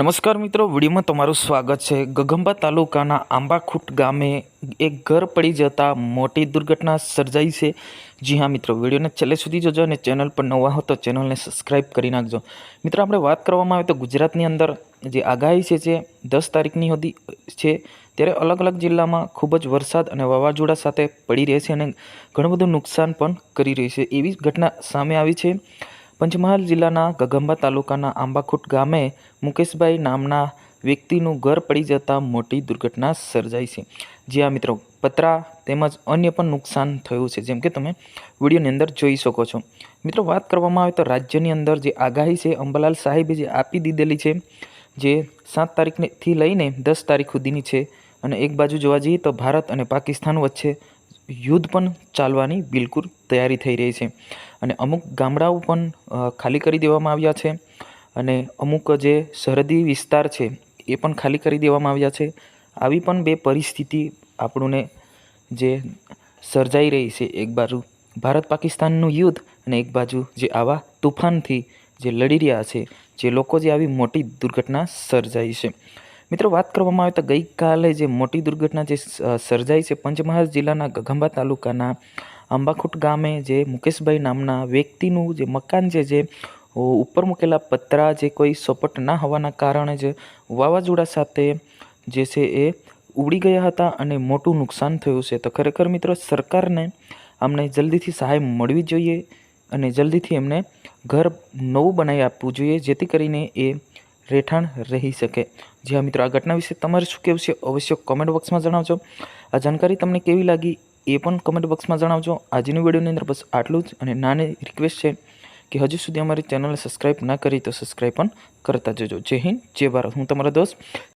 નમસ્કાર મિત્રો, વિડીયોમાં તમારું સ્વાગત છે. ગગંબા તાલુકાના આંબાખૂટ ગામે એક ઘર પડી જતા મોટી દુર્ઘટના સર્જાઈ છે. જી હા મિત્રો, વિડીયોને છેલ્લે સુધી જોજો અને ચેનલ પર નવા હો તો ચેનલને સબસ્ક્રાઇબ કરી નાખજો. મિત્રો, આપણે વાત કરવામાં આવે તો ગુજરાતની અંદર જે આગાહી છે, જે દસ તારીખની હતી છે, ત્યારે અલગ અલગ જિલ્લામાં ખૂબ જ વરસાદ અને વાવાઝોડા સાથે પડી રહે છે અને ઘણું બધું નુકસાન પણ કરી રહી છે. એવી ઘટના સામે આવી છે. પંચમહાલ જિલ્લાના ગગંબા તાલુકાના આંબાખુટ ગામે મુકેશભાઈ નામના વ્યક્તિનું ઘર પડી જતાં મોટી દુર્ઘટના સર્જાઈ છે. જ્યાં મિત્રો, પતરા તેમજ અન્ય પણ નુકસાન થયું છે, જેમ કે તમે વિડીયોની અંદર જોઈ શકો છો. મિત્રો, વાત કરવામાં આવે તો રાજ્યની અંદર જે આગાહી છે, અંબાલાલ સાહેબે જે આપી દીધેલી છે, જે સાત તારીખથી લઈને દસ તારીખ સુધીની છે, અને એક બાજુ જોવા જઈએ તો ભારત અને પાકિસ્તાન વચ્ચે યુદ્ધ પણ ચાલવાની બિલકુલ તૈયારી થઈ રહી છે. અને અમુક ગામડાઓ પણ ખાલી કરી દેવામાં આવ્યા છે અને અમુક જે સરહદી વિસ્તાર છે એ પણ ખાલી કરી દેવામાં આવ્યા છે. આવી પણ બે પરિસ્થિતિ આપણને જે સર્જાઈ રહી છે એક બાજુ ભારત પાકિસ્તાનનું યુદ્ધ અને એક બાજુ જે આવા તુફાનથી જે લડી રહ્યા છે, જે લોકો જે આવી મોટી દુર્ઘટના સર્જાઈ છે. મિત્રો, વાત કરવામાં આવે તો ગઈકાલે જે મોટી દુર્ઘટના જે સર્જાઈ છે પંચમહાલ જિલ્લાના ગગંબા તાલુકાના આંબાખૂટ ગામે, જે મુકેશભાઈ નામના વ્યક્તિનું જે મકાન છે, જે ઉપર મૂકેલા પતરા જે કોઈ સપોર્ટ ના હોવાના કારણે જે વાવાઝોડા સાથે જે છે એ ઉડી ગયા હતા અને મોટું નુકસાન થયું છે. તો ખરેખર મિત્રો, સરકારને અમને જલ્દીથી સહાય મળવી જોઈએ અને જલ્દીથી એમને ઘર નવું બનાવી આપવું જોઈએ, જેથી કરીને એ રહેઠાણ રહી શકે. જી હા મિત્રો, આ ઘટના વિશે તમારે શું કહેવું છે અવશ્ય કોમેન્ટ બોક્સમાં જણાવજો. આ જાણકારી તમને કેવી લાગી એ પણ કમેન્ટ બોક્સમાં જણાવજો. આજની વિડીયોની અંદર બસ આટલું જ અને નાની રિક્વેસ્ટ છે કે હજુ સુધી અમારી ચેનલને સબસ્ક્રાઈબ ના કરી તો સબસ્ક્રાઈબ પણ કરતા જજો. જય હિન્દ, જય ભારત. હું તમારો દોસ્ત